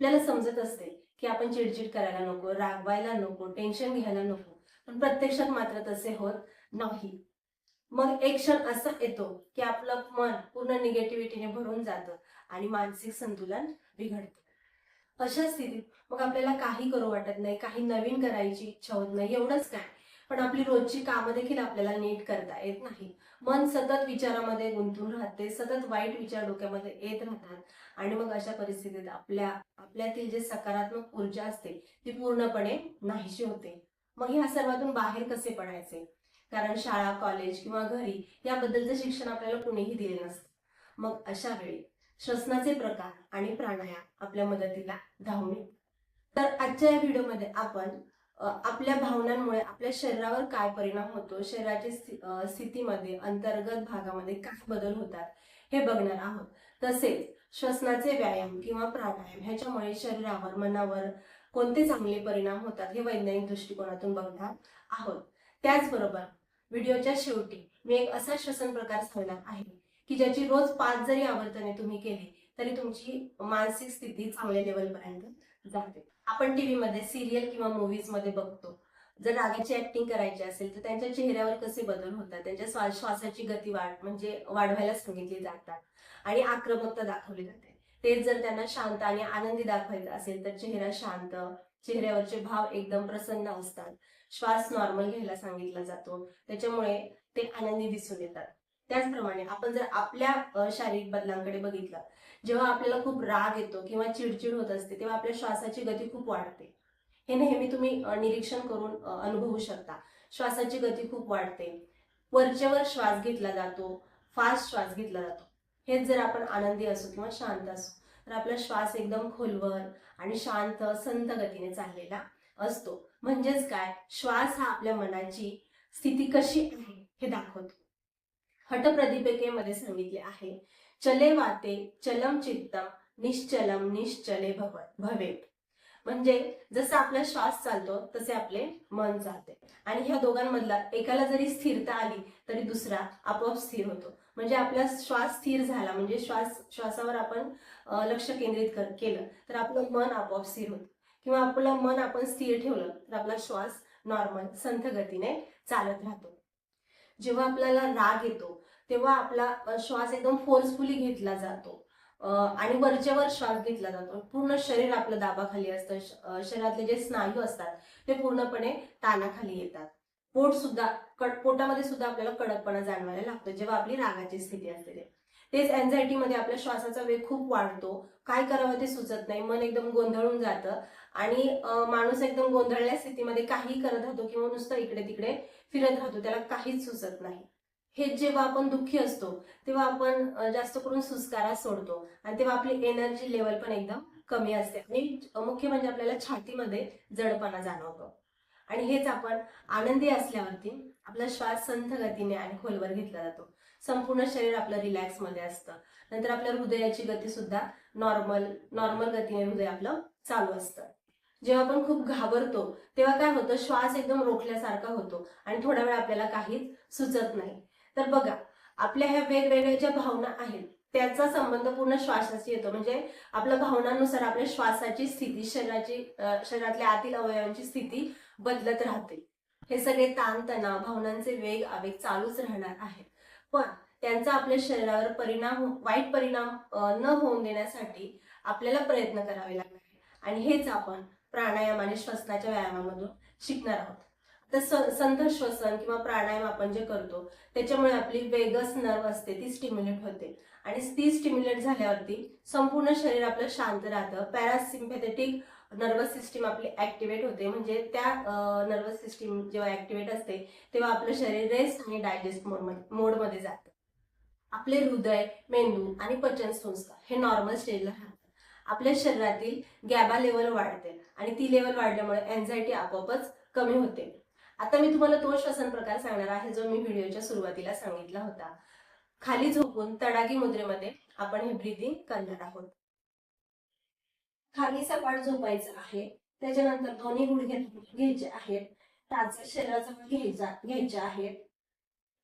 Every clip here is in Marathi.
आपल्याला समजत असते की आपण चिडचिड करायला नको रागवायला नको टेन्शन घ्यायला नको. पण प्रत्यक्षात मात्र तसे होत नाही. मग एक क्षण असा येतो की आपलं मन पूर्ण निगेटिव्हिटीने भरून जातं आणि मानसिक संतुलन बिघडतं. अशा स्थितीत मग आपल्याला काही करू वाटत नाही काही नवीन करायची इच्छा होत नाही एवढंच काय? पण आपली रोजची कामं देखील आपल्याला नीट करता येत नाही. मन सतत विचारामध्ये गुंतून राहते सतत वाईट विचार डोक्यामध्ये येत राहतात. आणि मग अशा परिस्थितीत आपल्या आपल्यातील जे सकारात्मक ऊर्जा असते ती पूर्णपणे नाहीशी होते. मग ह्या सर्वातून बाहेर कसे पडायचे? कारण शाळा कॉलेज किंवा घरी याबद्दलचं शिक्षण आपल्याला कुणीही दिले नसतं. मग अशा वेळी श्वसनाचे प्रकार आणि प्राणायाम आपल्या मदतीला धावून तर आजच्या या व्हिडिओमध्ये आपण आपल्या भावनांमुळे आपल्या शरीरावर काय परिणाम होतो शरीराच्या स्थितीमध्ये अंतर्गत भागामध्ये काय बदल होतात हे बघणार आहोत. तसेच श्वसनाचे व्यायाम किंवा प्राणायाम ह्याच्यामुळे शरीरावर मनावर कोणते चांगले परिणाम होतात हे वैज्ञानिक दृष्टिकोनातून बघणार आहोत. त्याचबरोबर व्हिडिओच्या शेवटी मी एक असा श्वसन प्रकार सांगणार आहे की ज्याची रोज पाच जरी आवर्तने तुम्ही केली तरी तुमची मानसिक स्थिती चांगल्या लेवलपर्यंत जाते आपण टीव्ही मध्ये सिरियल किंवा मूवीजमध्ये बघतो. जर रागीची ऍक्टिंग करायची असेल तर त्यांच्या चेहऱ्यावर कसे बदल होतात? त्यांच्या श्वासाची गती वाढ म्हणजे वाढवायला सांगितली जातात. आणि आक्रमकता दाखवली जाते. तेच जर त्यांना शांत आणि आनंदी दाखवायचं असेल तर चेहरा शांत चेहऱ्यावरचे भाव एकदम प्रसन्न असतात. श्वास नॉर्मल घ्यायला सांगितला जातो. त्याच्यामुळे ते आनंदी दिसून येतात. त्याचप्रमाणे आपण जर आपल्या शारीरिक बदलांकडे बघितलं जेव्हा आपल्याला खूप राग येतो किंवा चिडचिड होत असते तेव्हा आपल्या श्वासाची गती खूप वाढते. हे नेहमी तुम्ही निरीक्षण करून अनुभवू शकता. श्वासाची गती खूप वाढते. वरच्यावर श्वास घेतला जातो फास्ट श्वास घेतला जातो. हेच जर आपण आनंदी असू किंवा शांत असू तर आपला श्वास एकदम खोलवर आणि शांत संत गतीने चाललेला असतो. म्हणजेच काय? श्वास हा आपल्या मनाची स्थिती कशी आहे हे दाखवतो. हटप्रदीपिकेमध्ये सांगितले आहे. चले वाते चलम चित्तम निश्चलम निश्चले भव भवेत म्हणजे जसं आपला श्वास चालतो तसे आपले मन चालते. आणि ह्या दोघांमधला एकाला जरी स्थिरता आली तरी दुसरा आपोआप स्थिर होतो. म्हणजे आपला श्वास स्थिर झाला म्हणजे श्वास श्वासावर आपण लक्ष केंद्रित कर केलं तर आपलं मन आपोआप स्थिर होतं. किंवा आपलं मन आपण स्थिर ठेवलं तर आपला श्वास नॉर्मल संथ गतीने चालत राहतो. जेव्हा आपल्याला राग येतो तेव्हा आपला श्वास एकदम फोर्सफुली घेतला जातो. आणि वरच्यावर श्वास घेतला जातो. पूर्ण शरीर आपलं दाबाखाली असतं. शरीरातले जे स्नायू असतात ते पूर्णपणे तानाखाली येतात. पोट सुद्धा कड पोटामध्ये सुद्धा आपल्याला कडकपणा जाणवायला लागतो जेव्हा आपली रागाची स्थिती असते तेच anxiety आपल्या श्वासाचा वेग खूप वाढतो. काय करावं ते सुचत नाही. मन एकदम गोंधळून जातं. आणि माणूस एकदम गोंधळल्या स्थितीमध्ये काही करत राहतो किंवा नुसतं इकडे तिकडे फिरत राहतो त्याला काहीच सुचत नाही. हे जेव्हा आपण दुःखी असतो तेव्हा आपण जास्त करून सुस्कारा सोडतो आणि तेव्हा आपली एनर्जी लेवल पण एकदम कमी असते. आणि मुख्य म्हणजे आपल्याला छातीमध्ये जडपणा जाणवतो. आणि हेच आपण आनंदी असल्यावरती आपला श्वास संथ गतीने आणि खोलवर घेतला जातो. संपूर्ण शरीर आपलं रिलॅक्समध्ये असतं. नंतर आपल्या हृदयाची गती सुद्धा नॉर्मल नॉर्मल गतीने हृदय आपलं चालू असतं. जेव्हा आपण खूप घाबरतो तेव्हा काय होतं? श्वास एकदम रोखल्यासारखा होतो आणि थोडा वेळ आपल्याला काहीच सुचत नाही. तर बघा आपल्या ह्या वेगवेगळ्या ज्या भावना आहेत त्याचा संबंध पूर्ण श्वासाशी येतो. म्हणजे आपल्या भावनांनुसार आपल्या श्वासाची स्थिती शरीराची शरीरातल्या आतील अवयवांची स्थिती बदलत राहते. हे सगळे ताणतणाव भावनांचे वेग आवेग चालूच राहणार आहेत. पण त्यांचा आपल्या शरीरावर परिणाम वाईट परिणाम न होऊन देण्यासाठी आपल्याला प्रयत्न करावे लागणार आहे आणि हेच आपण प्राणायाम आणि श्वसनाच्या व्यायामामधून शिकणार आहोत. तर स- संथ श्वसन किंवा प्राणायाम आपण जे करतो त्याच्यामुळे आपली वेगस नर्व असते ती स्टिम्युलेट होते. आणि ती स्टिम्युलेट झाल्यावरती संपूर्ण शरीर आपलं शांत राहतं. पॅरासिम्पॅथेटिक नर्वस सिस्टीम आपली ऍक्टिव्हेट होते. म्हणजे त्या नर्वस सिस्टीम जेव्हा ऍक्टिव्हेट असते तेव्हा आपलं शरीर रेस्ट आणि डायजेस्ट मोड मोडमध्ये जातं. आपले हृदय मेंदू आणि पचन संस्था हे नॉर्मल स्टेजला राहतात. आपल्या शरीरातील गॅबा लेवल वाढते आणि ती लेवल वाढल्यामुळे एन्झायटी आपोआपच कमी होते. आता मी तुम्हाला तो श्वसन प्रकार सांगणार आहे जो मी व्हिडिओच्या सुरुवातीला सांगितला होता. खाली झोपून तडागी मुद्रेमध्ये आपण हे ब्रिदिंग करणार आहोत. खाली सपाट झोपायचं आहे त्याच्यानंतर दोन्ही गुडघे घ्यायचे आहेत. टाचा शरीराजवळ घ्यायचा घ्यायचे आहेत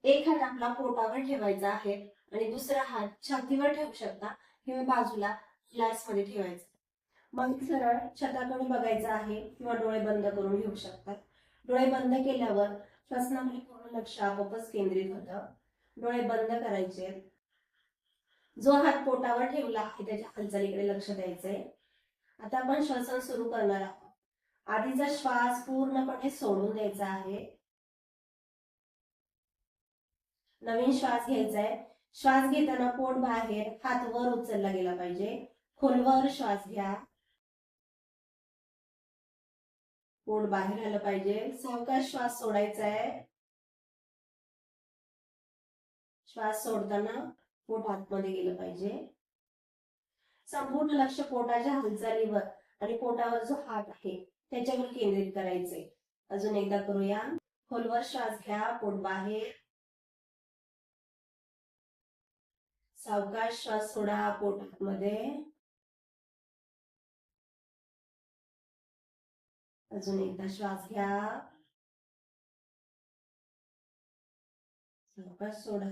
एक हात आपला पोटावर ठेवायचा आहे आणि दुसरा हात छातीवर ठेवू शकता किंवा बाजूला ग्लासमध्ये मध्ये मग सरळ छताकडे बघायचं आहे किंवा डोळे बंद करून घेऊ शकतात. डोळे बंद केल्यावर श्वसनाकडे पूर्ण लक्ष आपोआपच केंद्रित होतं. डोळे बंद करायचे. जो हात पोटावर ठेवला आहे त्याच्या हालचालीकडे लक्ष द्यायचंय. आता आपण श्वसन सुरू करणार आहोत. आधीचा श्वास पूर्णपणे सोडून द्यायचा आहे. नवीन श्वास घ्यायचा आहे श्वास घेताना पोट बाहेर हात वर उचलला गेला पाहिजे. खोलवर श्वास घ्या. पोट बाहेर आलं पाहिजे. सावकाश श्वास सोडायचा आहे श्वास सोडताना पोट आतमध्ये गेलं पाहिजे. संपूर्ण लक्ष पोटाच्या हालचालीवर आणि पोटावर जो हात आहे त्याच्यावर केंद्रित करायचंय. अजून एकदा करूया. खोलवर श्वास घ्या पोट बाहेर. सावकाश श्वास सोडा पोट आतमध्ये. अजून एकदा श्वास घ्या. सावकाश सोडा.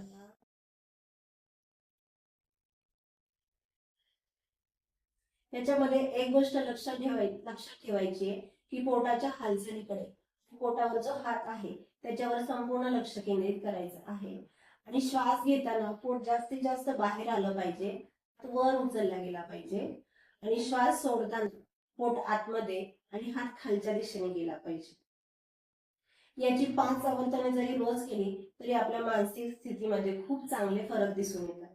याच्यामध्ये एक गोष्ट लक्षात ठेवाय लक्षात ठेवायची आहे की पोटाच्या हालचालीकडे पोटावर जो हात आहे त्याच्यावर संपूर्ण लक्ष केंद्रित करायचं आहे. आणि श्वास घेताना पोट जास्तीत जास्त बाहेर आलं पाहिजे वर उचलला गेला पाहिजे. आणि श्वास सोडताना पोट आतमध्ये आणि हात खालच्या दिशेने गेला पाहिजे. याची पाच आवर्तने जरी रोज केली तरी आपल्या मानसिक स्थितीमध्ये खूप चांगले फरक दिसून येतात.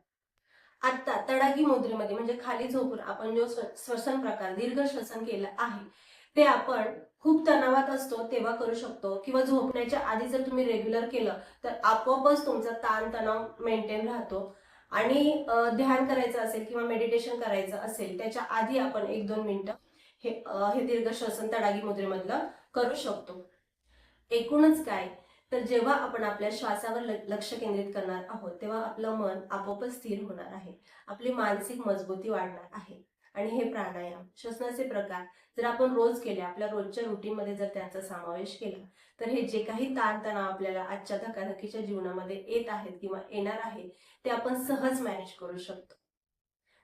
आता तडागी मुद्रेमध्ये म्हणजे खाली झोपून आपण जो श्वसन प्रकार दीर्घ श्वसन केलं आहे ते आपण खूप तणावात असतो तेव्हा करू शकतो. किंवा झोपण्याच्या आधी जर तुम्ही रेग्युलर केलं तर आपोआपच तुमचा ताण तणाव मेंटेन राहतो. आणि ध्यान करायचं असेल किंवा मेडिटेशन करायचं असेल त्याच्या आधी आपण एक दोन मिनिटं हे हे दीर्घ श्वसन तडागी मुद्रेमधलं करू शकतो. एकूणच काय? तर जेव्हा आपण आपल्या श्वासावर लक्ष केंद्रित करणार आहोत तेव्हा आपलं मन आपोआपच स्थिर होणार आहे. आपली मानसिक मजबूती वाढणार आहे. आणि हे प्राणायाम श्वसनाचे प्रकार जर आपण रोज केले आपल्या रोजच्या रुटीनमध्ये जर त्यांचा समावेश केला तर हे जे काही ताणतणाव आपल्याला आजच्या धकाधकीच्या जीवनामध्ये येत आहेत किंवा येणार आहे ते आपण सहज मॅनेज करू शकतो.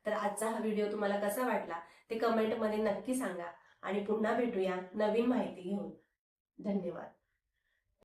तर आजचा हा व्हिडिओ तुम्हाला कसा वाटला ते कमेंटमध्ये नक्की सांगा. आणि पुन्हा भेटूया नवीन माहिती घेऊन. धन्यवाद.